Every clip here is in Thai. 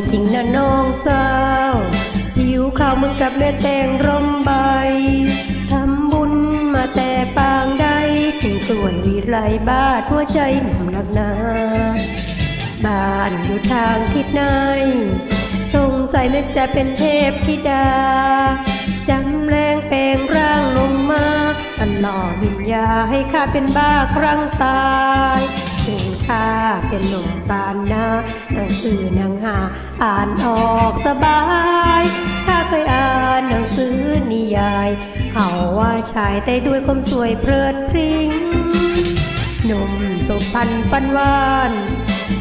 จริงนะน้องสาวหิวข้าวมึงกับแม่แตงร่มใบทำบุญมาแต่ปางใดถึงสวยวิไลบ้านหัวใจหนุ่มหนักหนาบ้านอยู่ทางทิศไหนสงสัยแม่จะเป็นเทพธิดาจำแรงแปลงร่างลงมาตลอวิญญาให้ข้าเป็นบ้าครั้งตายถึงข้าเป็นหนุ่มบานนาหนังสือนางหา อ่านออกสบายข้าเคยอ่านหนังสือนิยาย เขาว่าชายแต่ด้วยความสวยเพลิดพริ้งหนุ่มสุพรรณปันวาน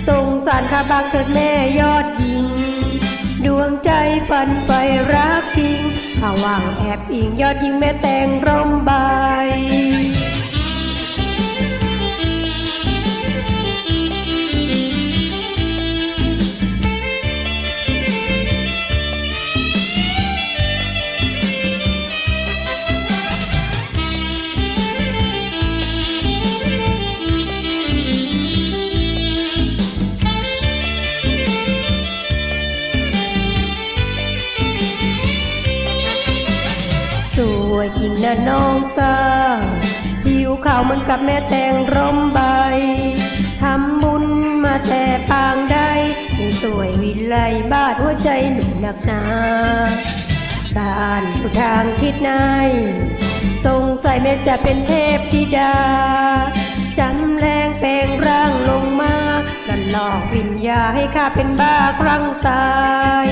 สงสารข้าบางเกิดแม่ยอดยิง ดวงใจฝันไปรักจริงข้าว่างแอบอิงยอดยิงแม่แต่งร่มใบ วยจริงนะน้องสาวผิวขาวเหมือนกับแม่แตงร่มใบทำบุญมาแต่ปางใดสวยวิไลบาดหัวใจหนุ่มหนักหนาบ้านอยู่ทางทิศไหนสงสัยแม่จะเป็นเทพธิดาจำแรงแปลงร่างลงมาลันหลอกวิญญาให้ข้าเป็นบ้าครั้งตาย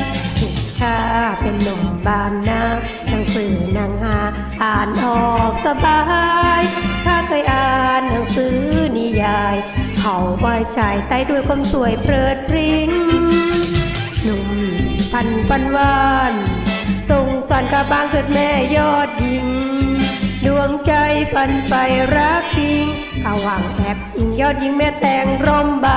ข้าเป็นหนุ่มบานนาหนังสือนางหาอ่านออกสบายข้าเคยอ่านหนังสือนิยาย เขาว่าชายใต้ด้วยความสวยเพลิดพริ้งหนุ่มพันปันวานสงสารกะบางเกิดแม่ยอดยิง ดวงใจฝันไปรักจริงข้าหวังแอบอิงยอดยิงแม่แต่งร่มใบ